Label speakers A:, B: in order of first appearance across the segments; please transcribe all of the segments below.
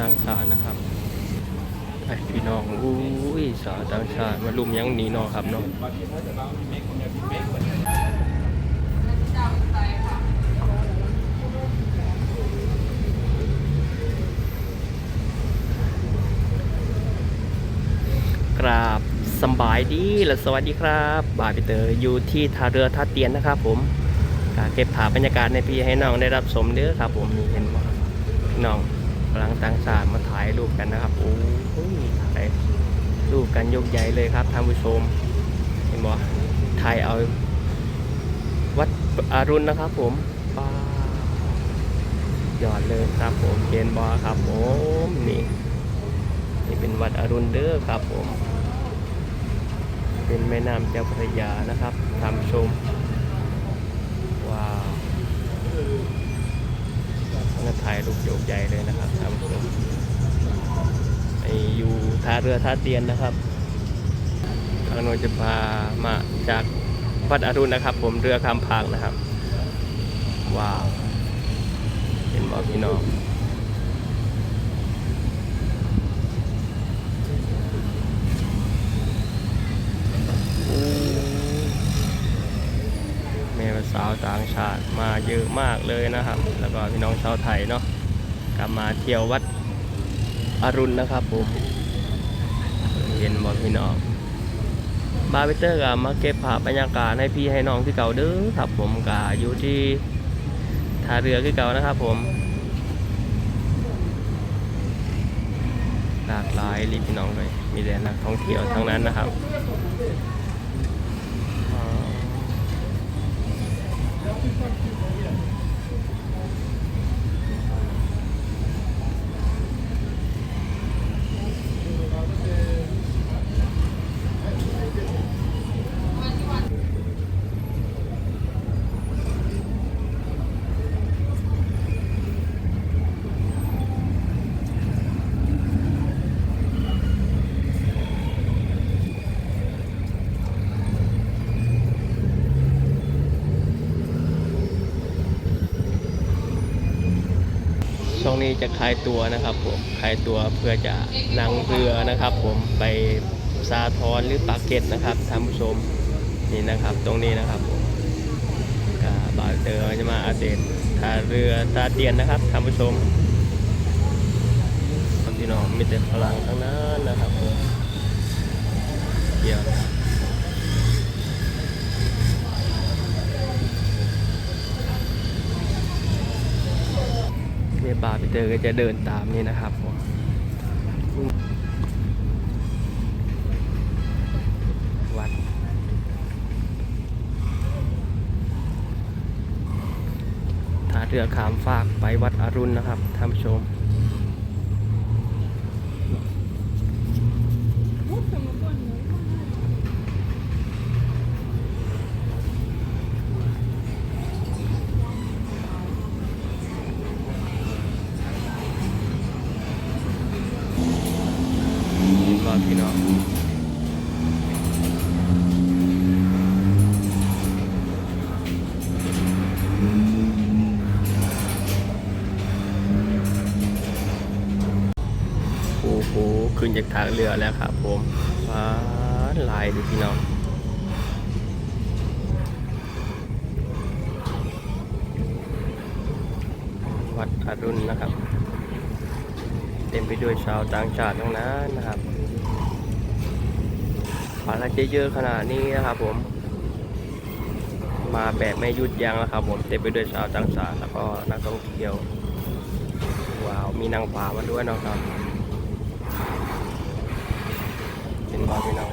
A: ต่างชาตินะครับไอพี่น้องอุ้ยสาวต่างชาติมาลุมยังหนีนอครับเนาะกราบสบายดีและสวัสดีครับบ่ายไปเตออยู่ที่ท่าเรือท่าเตียนนะครับผมก็เก็บภาพบรรยากาศในพี่ให้น้องได้รับชมเด้อครับผมนี่เห็นว่าพี่น้องำลังต่างชาติมาถ่ายรูปกันนะครับ โอ้ยถ่ายรูปกันยกใหญ่เลยครับท่านผู้ชม เห็นบ่ถ่ายเอาวัดอรุณนะครับ ผมป้ายอดเลยครับ ผมเห็นบ่ครับผมนี่นี่เป็นวัดอรุณเด้อครับ ผม เป็นแม่น้ำเจ้าพระยานะครับท่านผู้ชมว้าว ก็ถ่ายรูปโยกใหญ่เลยนะครับท่านผู้ชมไออยู่ท่าเรือท่าเตียนนะครับทางโน้นจะพามาจากวัดอรุณนะครับ ผมเรือคำพางนะครับ ว้าว เห็นบอกพี่น้อง แม่สาวต่างชาติมาเยอะมาก เลยนะครับ แล้วก็พี่น้องชาวไทยเนาะกลับมาเที่ยววัดอรุณนะครับผมเห็นบอพี่น้องบาร์เบเตอร์ก็มาเก็บภาพบรรยากาศให้พี่ให้น้องที่เก่าเด้อครับ ผมก็อยู่ที่ท่าเรือที่เก่านะครับผมหลากหลายรีพี่น้องเลยมีแต่นักท่องเที่ยวทั้งนั้นนะครับ อ๋ ช่วงนี้จะคลายตัวนะครับ ผมคลายตัวเพื่อจะนั่งเรือนะครับ ผมไปซาทรหรือปากเกร็ดนะครับท่านผู้ชมนี่นะครับ ตรงนี้นะครับผมกาบาเตอร์จะมาอาเดตท่าเรือตาเตียนนะครับท่านผู้ชมพี่น้องมีแต่พลังทั้งนั้นนะครับผมเกี่ยวนะครับ เนี่ยบาร์ปีเตอร์ก็จะเดินตามนี่นะครับวัดท่าเรือขามฟากไปวัดอรุณนะครับท่านผู้ชม ขึ้นจากทางเรือแล้วครับผมว้าลายดูพี่น้องวัดอรุณนะครับ เต็มไปด้วยชาวต่างชาติทั้งนั้นนะครับอะไรเยอะๆขนาดนี้นะครับผม มาแบบไม่หยุดยั้งนะครับ ผมเต็มไปด้วยชาวต่างชาติแล้วก็นักท่องเที่ยวว้าวมีนางฟ้ามาด้วยเนาะครับ เห็น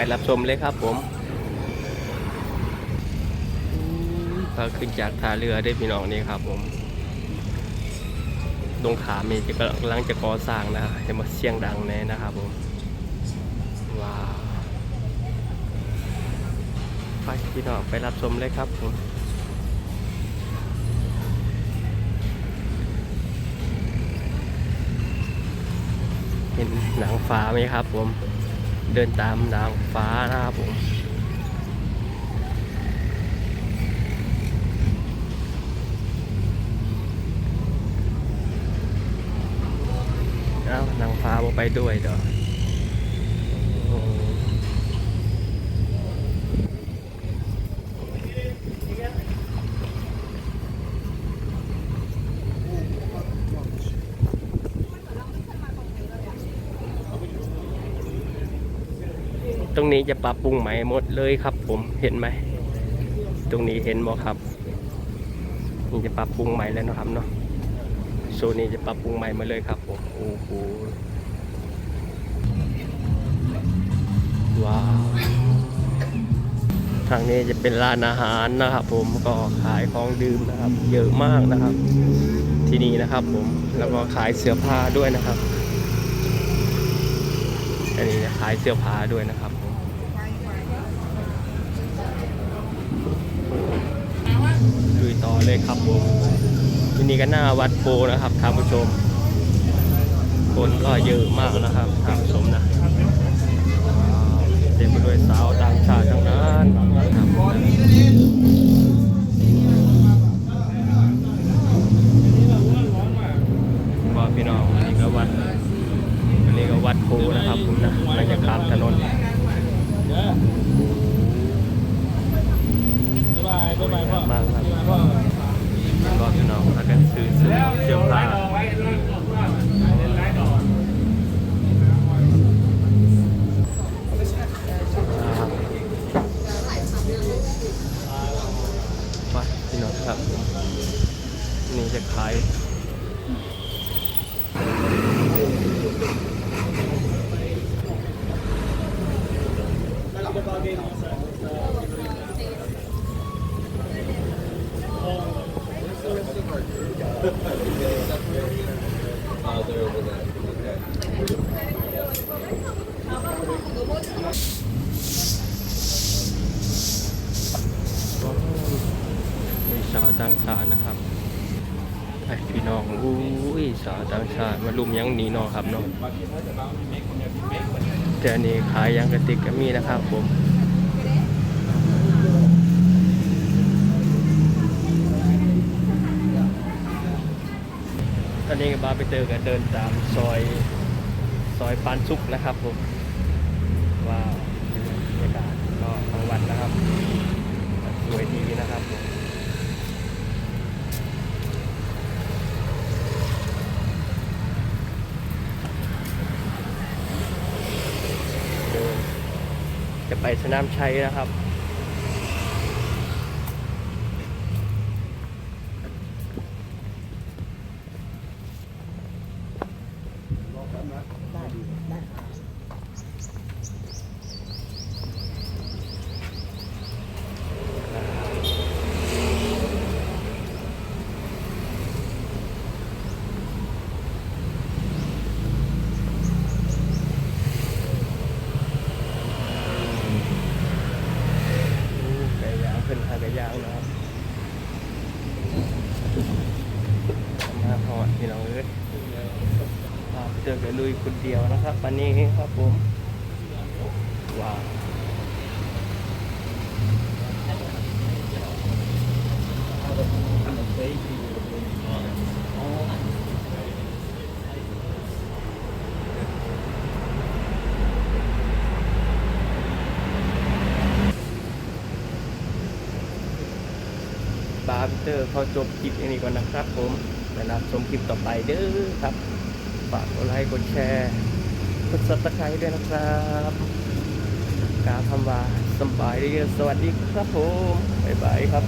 A: ไปรับชมเลยครับผมก็ขึ้นจากท่าเรือได้พี่น้องนี่ครับผมตรงขามีจะกำลังจะก่อสร้างนะจะมาเสียงดังแน่นะครับผม ว้าวไปพี่น้องไปรับชมเลยครับผมเห็นหนางฟ้าไหมครับผม เดินตามนางฟ้านะครับผมเอ้านางฟ้าบ่ไปด้วยเด้อ รงนี้จะปรับปรุงใหม่หมดเลยครับ ผมเห็นไหม ตรงนี้เห็นบ่ครับนี่จะปรับปรุงใหม่แล้วนะครับเนาะโซนนี้จะปรับปรุงใหม่มาเลยครับผมโอ้โหว้าวทางนี้จะเป็นร้านอาหารนะครับ ผมก็ขายของดื่มนะครับ เยอะมากนะครับ ที่นี่นะครับ ผมแล้วก็ขายเสื้อผ้าด้วยนะครับอันนี้จะขายเสื้อผ้าด้วยนะครับผม ลุยต่อเลยครับผมที่นี่ก็หน้าวัดโพนะครับท่านผู้ชม คนก็เยอะมากนะครับท่านผู้ชมนะเต็มไปด้วยสาวต่างชาติทั้งนั้นนะครับว่าพี่น้องอันนี้ก็วัดอันนี้ก็วัดโพนะครับผมนะมันจะข้ามถนน
B: บ๊ายบายบ๊ายบายพ่อ
A: มากครับ
B: บ๊ายบายพ่อ
A: ก็พี่น้องพากันซื้อซื้อเสื้อผ้าครับไปพี่น้องครับ นี่จะขายสาวต่างชาตินะครับไอพี่น้องอุ้ย สาวต่างชาติมารุมยังหนีเนอครับเนาะแต่อันนี้ขายยังกระติกก็มีนะครับผมตอนนี้ก็บาไปเจอกันเดินตามซอยซอยปานซุกนะครับผมว้าวบรรยากาศก็กลางวันนะครับสวยดีนะครับผมเดิน น้ำชัยนะครับ ไก่ย่างขึ้นทางไก่ย่างนะครับมาหอดพี่น้องเอ้ยพาไปเจอกับ ลุยคนเดียวนะครับวันนี้ครับผมว้าวบาร์เตอร์เขาจบคลิปอันนี้ก่อนนะครับผมไปรับชมคลิปต่อไปเด้อครับ ฝากกดไลค์กดแชร์กดซับสไครต์ด้วยนะครับกาวคำว่าสบายดีสวัสดีครับผมบ๊ายบายครับ